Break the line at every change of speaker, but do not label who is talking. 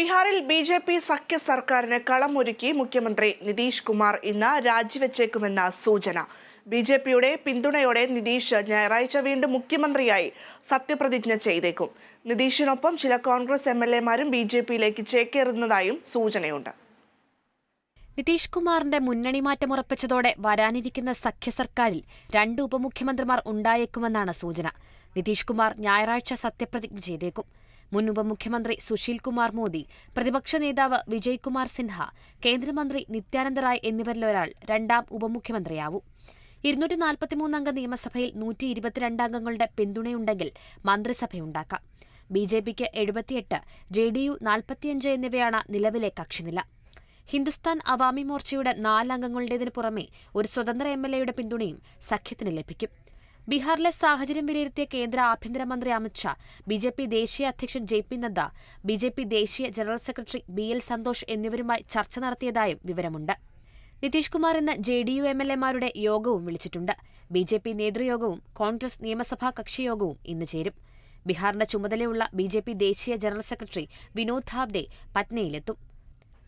ബീഹാറിൽ B J P സഖ്യ സർക്കാരിന് കളമൊരുക്കി മുഖ്യമന്ത്രി നിതീഷ് കുമാർ ഇന്ന് രാജിവെച്ചേക്കുമെന്ന സൂചന. ബി ജെ പിയുടെ പിന്തുണയോടെ നിതീഷ് ഞായറാഴ്ച വീണ്ടും മുഖ്യമന്ത്രിയായി സത്യപ്രതിജ്ഞ ചെയ്തേക്കും. നിതീഷിനൊപ്പം ചില കോൺഗ്രസ് എം എൽ എമാരും ബി ജെ പിയിലേക്ക് ചേക്കേറുന്നതായും സൂചനയുണ്ട്.
നിതീഷ് കുമാറിന്റെ മുന്നണി മാറ്റം ഉറപ്പിച്ചതോടെ വരാനിരിക്കുന്ന സഖ്യ സർക്കാരിൽ രണ്ട് ഉപമുഖ്യമന്ത്രിമാർ ഉണ്ടായേക്കുമെന്നാണ് സൂചന. നിതീഷ് കുമാർ ഞായറാഴ്ച സത്യപ്രതിജ്ഞ ചെയ്തേക്കും. മുൻ ഉപമുഖ്യമന്ത്രി സുശീൽ കുമാർ മോദി പ്രതിപക്ഷ നേതാവ് വിജയ് കുമാർ സിൻഹ കേന്ദ്രമന്ത്രി നിത്യാനന്ദ റായ് എന്നിവരിലൊരാൾ രണ്ടാം ഉപമുഖ്യമന്ത്രിയാവും. ഇരുന്നൂറ്റി നാൽപ്പത്തിമൂന്നംഗ നിയമസഭയിൽ നൂറ്റി ഇരുപത്തിരണ്ട് അംഗങ്ങളുടെ പിന്തുണയുണ്ടെങ്കിൽ മന്ത്രിസഭയുണ്ടാക്കാം. ബി ജെ പിക്ക് എഴുപത്തിയെട്ട് ജെ ഡി യു നാൽപ്പത്തിയഞ്ച് എന്നിവയാണ് നിലവിലെ കക്ഷിനില. ഹിന്ദുസ്ഥാൻ അവാമി മോർച്ചയുടെ നാലംഗങ്ങളുടേതിനു പുറമെ ഒരു സ്വതന്ത്ര എം എൽ എയുടെ പിന്തുണയും സഖ്യത്തിന് ലഭിക്കും. ബീഹാറിലെ സാഹചര്യം വിലയിരുത്തിയ കേന്ദ്ര ആഭ്യന്തരമന്ത്രി അമിത്ഷാ ബി ജെ പി ദേശീയ അധ്യക്ഷൻ J P Nadda B J P ദേശീയ general secretary B L Santhosh എന്നിവരുമായി ചർച്ച നടത്തിയതായും വിവരമുണ്ട്. നിതീഷ് കുമാർ ഇന്ന് J D U M L എമാരുടെ യോഗവും വിളിച്ചിട്ടുണ്ട്. ബി ജെ പി നേതൃയോഗവും കോൺഗ്രസ് നിയമസഭാ കക്ഷിയോഗവും ഇന്ന് ചേരും. ബീഹാറിന്റെ ചുമതലയുള്ള ബി ജെ പി ദേശീയ ജനറൽ സെക്രട്ടറി വിനോദ് ധാബ്ഡെ പറ്റ്നയിലെത്തും